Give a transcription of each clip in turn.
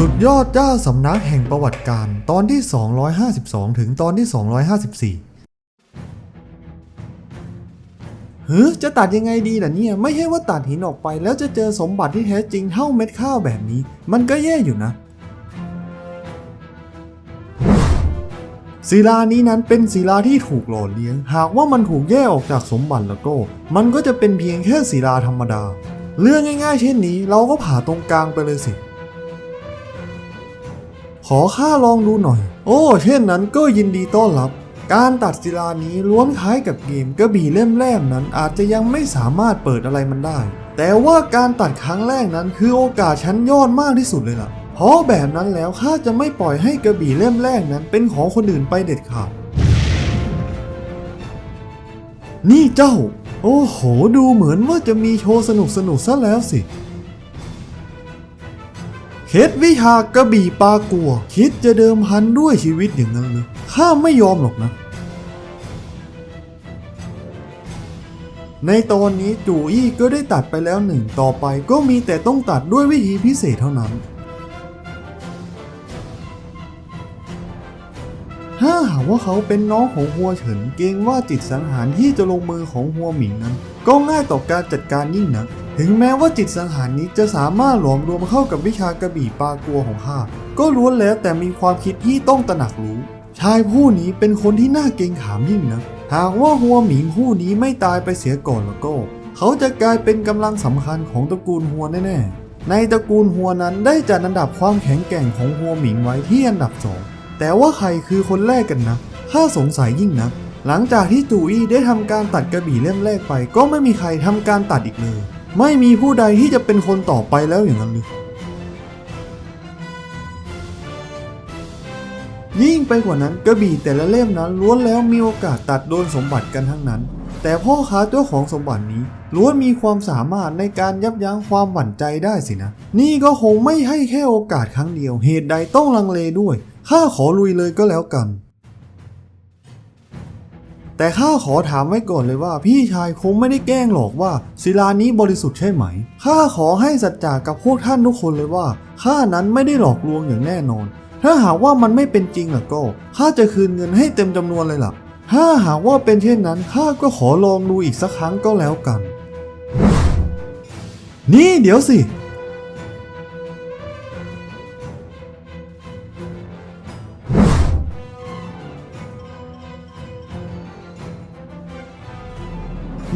สุดยอดเจ้าสำนักแห่งประวัติการตอนที่ 252 ถึงตอนที่ 254เฮ้ยจะตัดยังไงดีล่ะเนี่ย ไม่ใช่ว่าตัดหินออกไป แล้วจะเจอสมบัติที่แท้จริงเท่าเม็ดข้าวแบบนี้ มันก็แย่อยู่นะศิลานี้นั้นเป็นศิลาที่ถูกหล่อเลี้ยง หากว่ามันถูกแยกออกจากสมบัติแล้วก็ มันก็จะเป็นเพียงแค่ศิลาธรรมดา เรื่องง่ายๆ เช่นนี้ เราก็ผ่าตรงกลางไปเลยสิ ขอข้าลองดูหน่อย โอ้ เช่นนั้นก็ยินดีต้อนรับ การตัดศิลานี้ล้วนคล้ายกับเกมกระบี่เล่มแรกนั้นอาจจะยังไม่สามารถเปิดอะไรมันได้ แต่ว่าการตัดครั้งแรกนั้นคือโอกาสชั้นยอดมากที่สุดเลยล่ะ เพราะแบบนั้นแล้วข้าจะไม่ปล่อยให้กระบี่เล่มแรกนั้นเป็นของคนอื่นไปเด็ดขาด นี่เจ้า โอ้โห ดูเหมือนว่าจะมีโชว์สนุกสนุกซะแล้วสิ เคล็ดวิชากระบี่ปลากัว คิดจะเดิมพันด้วยชีวิตอย่างนั้นเลยข้าไม่ยอมหรอกนะ ในตอนนี้จูอี้ก็ได้ตัดไปแล้วหนึ่งต่อไปก็มีแต่ต้องตัดด้วยวิธีพิเศษเท่านั้น ถ้าหากว่าเขาเป็นน้องของฮัวเฉินเกรงว่าจิตสังหารที่จะลงมือของฮัวหมิงนั้น ก็ง่ายต่อการจัดการยิ่งนัก ถึงแม้ว่าจิตสังหารนี้จะสามารถหลอมรวมเข้ากับวิชากระบี่ปลากัวของข้าก็ล้วนแล้วแต่มีความคิดที่ต้องตระหนักรู้ ชายผู้นี้เป็นคนที่น่าเกรงขามยิ่งนะหากว่าฮัวหมิงผู้นี้ไม่ตายไปเสียก่อนแล้วก็ เขาจะกลายเป็นกำลังสำคัญของตระกูลฮัวแน่ๆในตระกูลฮัวนั้นได้จัดอันดับความแข็งแกร่งของฮัวหมิงไว้ที่อันดับสองแต่ว่าใครคือคนแรกกันนะข้าสงสัยยิ่งนะหลังจากที่จูอี้ได้ทำการตัดกระบี่เล่มแรกไป ก็ไม่มีใครทำการตัดอีกเลย ไม่มีผู้ใดที่จะเป็นคนต่อไปแล้วอย่างนั้นเลยยิ่งไปกว่านั้นกระบี่แต่ละเล่มนั้นล้วนแล้วมีโอกาสตัดโดนสมบัติกันทั้งนั้น แต่พ่อค้าเจ้าของสมบัตินี้ล้วนมีความสามารถในการยับยั้งความหวั่นใจได้สินะ นี่ก็คงไม่ให้แค่โอกาสครั้งเดียว เหตุใดต้องลังเลด้วย ข้าขอลุยเลยก็แล้วกัน แต่ข้าขอถามไว้ก่อนเลยว่า พี่ชายคงไม่ได้แกล้งหรอกว่า ศิลานี้บริสุทธิ์ใช่ไหม ข้าขอให้สัจจากับพวกท่านทุกคนเลยว่า ข้านั้นไม่ได้หลอกลวงอย่างแน่นอน ถ้าหากว่ามันไม่เป็นจริงล่ะก็ข้าจะคืนเงินให้เต็มจำนวนเลยล่ะ ถ้าหากว่าเป็นเช่นนั้นข้าก็ขอลองดูอีกสักครั้งก็แล้วกัน นี่เดี๋ยวสิ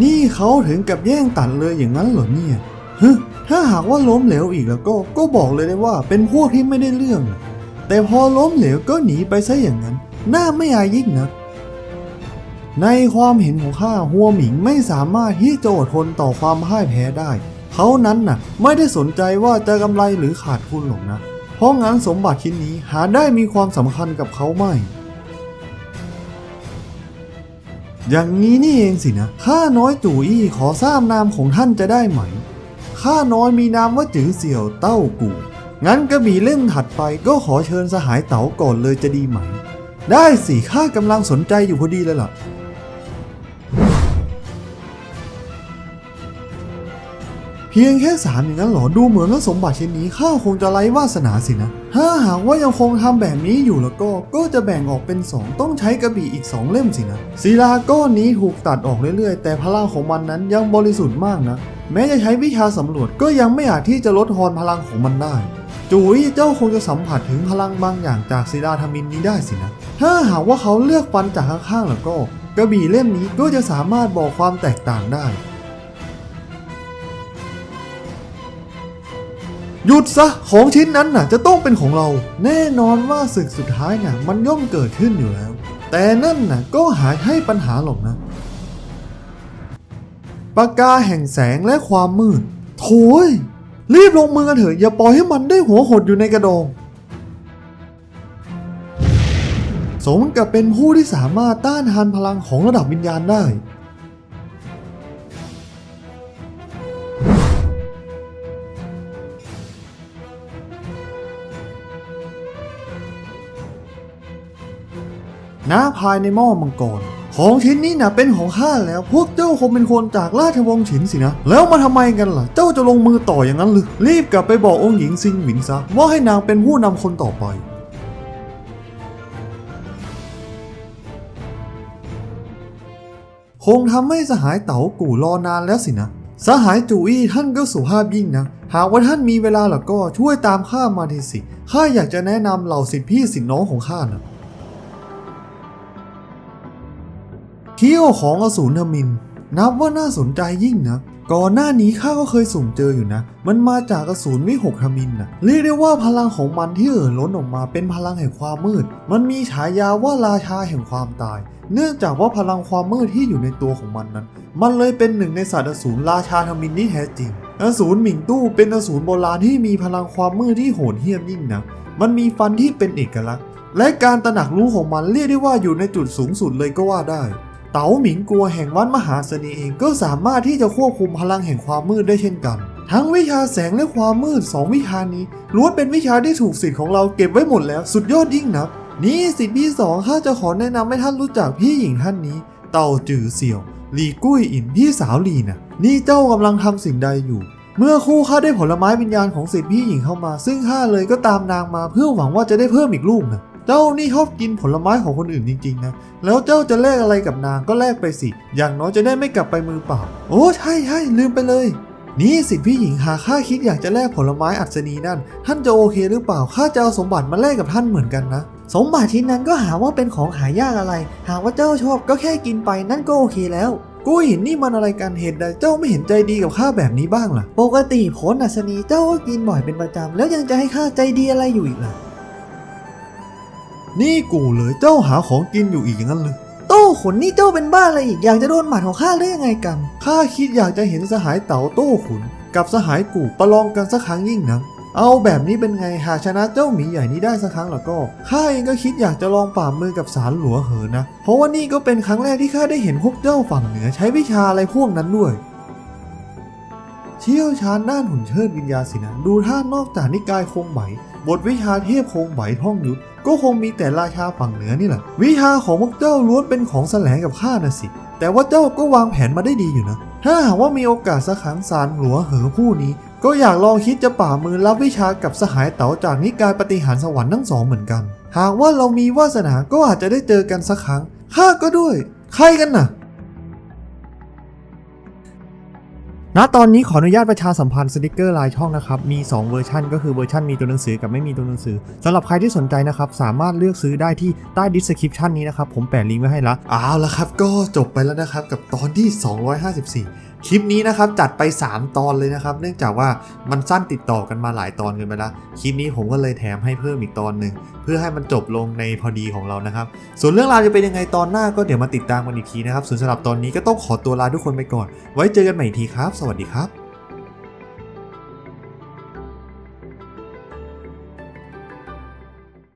นี่เขาถึงกับแย่งตัดเลยอย่างนั้นเหรอเนี่ยฮึถ้าหากว่าล้มเหลวอีกแล้วก็ ก็บอกเลยได้ว่าเป็นพวกที่ไม่ได้เรื่อง แต่พอล้มเหลวก็หนีไปซะอย่างนั้นน่าไม่อายยิ่งนะในความเห็นของข้าหัวหมิงไม่สามารถที่จะอดทนต่อความพ่ายแพ้ได้ เขานั้นน่ะ ไม่ได้สนใจว่าจะกำไรหรือขาดทุนหรอกนะ เพราะงั้นสมบัติชิ้นนี้หาได้มีความสำคัญกับเขาไม่ อย่างนี้นี่เองสินะ ข้าน้อยจู่อี้ขอทราบนามของท่านจะได้ไหม ข้าน้อยมีนามว่าจือเสี่ยวเต้ากู่ งั้นกระบี่เล่มถัดไปก็ขอเชิญสหายเต๋าก่อนเลยจะดีไหม ได้สิข้ากำลังสนใจอยู่พอดีเลยล่ะเพียงแค่สามอย่างนั้นหรอ ดูเหมือนว่าสมบัติชิ้นนี้ข้าคงจะไร้วาสนาสินะ ถ้าหากว่ายังคงทำแบบนี้อยู่แล้วก็ ก็จะแบ่งออกเป็นสองต้องใช้กระบี่อีกสองเล่มสินะศิลาก้อนนี้ถูกตัดออกเรื่อยๆ แต่พลังของมันนั้นยังบริสุทธิ์มากนะ แม้จะใช้วิชาสำรวจก็ยังไม่อาจที่จะลดทอนพลังของมันได้จุ๋ยเจ้าคงจะสัมผัสถึงพลังบางอย่างจากศิลาธมินนี้ได้สินะ ถ้าหากว่าเขาเลือกฟันจากข้างๆแล้วก็ กระบี่เล่มนี้ก็จะสามารถบอกความแตกต่างได้ หยุดซะ ของชิ้นนั้นน่ะจะต้องเป็นของเรา แน่นอนว่าศึกสุดท้ายน่ะมันย่อมเกิดขึ้นอยู่แล้ว แต่นั่นน่ะก็หายให้ปัญหาหรอกนะปากกาแห่งแสงและความมืดโถยรีบลงมือกันเถอะอย่าปล่อยให้มันได้หัวหดอยู่ในกระดองสมกับเป็นผู้ที่สามารถต้านทานพลังของระดับวิญญาณได้ ณภายในหม้อมังกร ของชิ้นนี้นะเป็นของข้าแล้ว พวกเจ้าคงเป็นคนจากราชวงศ์ฉินสินะ แล้วมาทำไมกันล่ะ เจ้าจะลงมือต่ออย่างนั้นหรือ รีบกลับไปบอกองค์หญิงซิงหวินซะ ว่าให้นางเป็นผู้นำคนต่อไปคงทำให้สหายเต๋ากู่รอนานแล้วสินะ สหายจูอี้ท่านก็สุภาพยิ่งนะ หากว่าท่านมีเวลาแล้วก็ช่วยตามข้ามาทีสิ ข้าอยากจะแนะนำเหล่าสิทธิพี่สิทธิน้องของข้านะ เขี้ยวของอสูรธมิน นับว่าน่าสนใจยิ่งนะก่อนหน้านี้ข้าก็เคยสุ่มเจออยู่นะ มันมาจากอสูรวิหกธมินนะเรียกได้ว่าพลังของมันที่เอ่อล้นออกมาเป็นพลังแห่งความมืด มันมีฉายาว่าราชาแห่งความตาย เนื่องจากว่าพลังความมืดที่อยู่ในตัวของมันนั้น มันเลยเป็นหนึ่งในสัตว์อสูรราชาธมินที่แท้จริง อสูรหมิงตู้เป็นอสูรโบราณที่มีพลังความมืดที่โหดเหี้ยมยิ่งนะ มันมีฟันที่เป็นเอกลักษณ์ และการตระหนักรู้ของมันเรียกได้ว่าอยู่ในจุดสูงสุดเลยก็ว่าได้ เต๋าหมิงกัวแห่งวัดมหาเสน่ห์เองก็สามารถที่จะควบคุมพลังแห่งความมืดได้เช่นกัน ทั้งวิชาแสงและความมืดสองวิชานี้ล้วนเป็นวิชาที่ถูกสิทธิ์ของเราเก็บไว้หมดแล้วสุดยอดยิ่งนัก นี่สิทธิ์พี่สองข้าจะขอแนะนำให้ท่านรู้จักพี่หญิงท่านนี้ เต่าจือเสี่ยวหลีกุ้ยอินพี่สาวหลีนะนี่เจ้ากำลังทำสิ่งใดอยู่ เมื่อคู่ข้าได้ผลไม้วิญญาณของสิทธิ์พี่หญิงเข้ามา ซึ่งข้าเลยก็ตามนางมาเพื่อหวังว่าจะได้เพิ่มอีกลูกนะ เจ้านี่ชอบกินผลไม้ของคนอื่นจริงๆนะ แล้วเจ้าจะแลกอะไรกับนางก็แลกไปสิ อย่างน้อยจะได้ไม่กลับไปมือเปล่า โอ้ใช่ใช่ลืมไปเลย นี่สิที่หญิงหาข้าคิดอยากจะแลกผลไม้อัศนีนั่น ท่านจะโอเคหรือเปล่า ข้าจะเอาสมบัติมาแลกกับท่านเหมือนกันนะ สมบัติชิ้นนั้นก็หาว่าเป็นของหายากอะไร หากว่าเจ้าชอบก็แค่กินไปนั่นก็โอเคแล้วกู้หินนี่มันอะไรกันเหตุใดเจ้าไม่เห็นใจดีกับข้าแบบนี้บ้างล่ะ ปกติผลอัศนีเจ้าก็กินบ่อยเป็นประจำแล้วยังจะให้ข้าใจดีอะไรอยู่อีกล่ะ นี่กูเลยเจ้าหาของกินอยู่อีกอย่างนั้นเลยโต้ขนนี่เจ้าเป็นบ้าอะไรอีกอยากจะโดนหมัดของข้าหรือยังไงกันข้าคิดอยากจะเห็นสหายเต๋าโต้ขุน กับสหายกูประลองกันสักครั้งยิ่งนะเอาแบบนี้เป็นไงหากชนะเจ้าหมีใหญ่นี้ได้สักครั้งแล้วก็ข้าเองก็คิดอยากจะลองป่าบมือกับสารหลัวเหอนะ เพราะว่านี่ก็เป็นครั้งแรกที่ข้าได้เห็นพวกเจ้าฝั่งเหนือใช้วิชาอะไรพวกนั้นด้วย เชี่ยวชาญด้านหุ่นเชิดวิญญาณสินะ ดูท่านอกจากนิกายคงไหม บทวิชาเทพคงไหวท่องยุทธก็คงมีแต่ราชาฝั่งเหนือนี่แหละ วิชาของพวกเจ้าล้วนเป็นของแสลงกับข้านะสิ แต่ว่าเจ้าก็วางแผนมาได้ดีอยู่นะ ถ้าหากว่ามีโอกาสสักครั้งสารหลัวเหอผู้นี้ ก็อยากลองคิดจะป่ามือรับวิชากับสหายเต๋าจากนิกายปฏิหารสวรรค์ทั้งสองเหมือนกัน หากว่าเรามีวาสนาก็อาจจะได้เจอกันสักครั้งข้าก็ด้วย ใครกันน่ะ ณตอนนี้ขออนุญาตประชาสัมพันธ์สติกเกอร์ลายช่องนะครับ มี 2 เวอร์ชันก็คือเวอร์ชันมีตัวหนังสือกับไม่มีตัวหนังสือสำหรับใครที่สนใจนะครับ สามารถเลือกซื้อได้ที่ใต้ดิสคริปชันนี้นะครับ ผมแปะลิงก์ไว้ให้ละเอาละครับ ก็จบไปแล้วนะครับกับตอนที่ 254 คลิปนี้นะครับจัดไป 3 ตอนเลยนะครับ เนื่องจากว่ามันสั้นติดต่อกันมาหลายตอนกันไปแล้วคลิปนี้ผมก็เลยแถมให้เพิ่มอีกตอนหนึ่งเพื่อให้มันจบลงในพอดีของเรานะครับ ส่วนเรื่องราวจะเป็นยังไงตอนหน้าก็เดี๋ยวมาติดตามกันอีกทีนะครับส่วนสำหรับตอนนี้ก็ต้องขอตัวลาทุกคนไปก่อน ไว้เจอกันใหม่อีกทีครับ สวัสดีครับ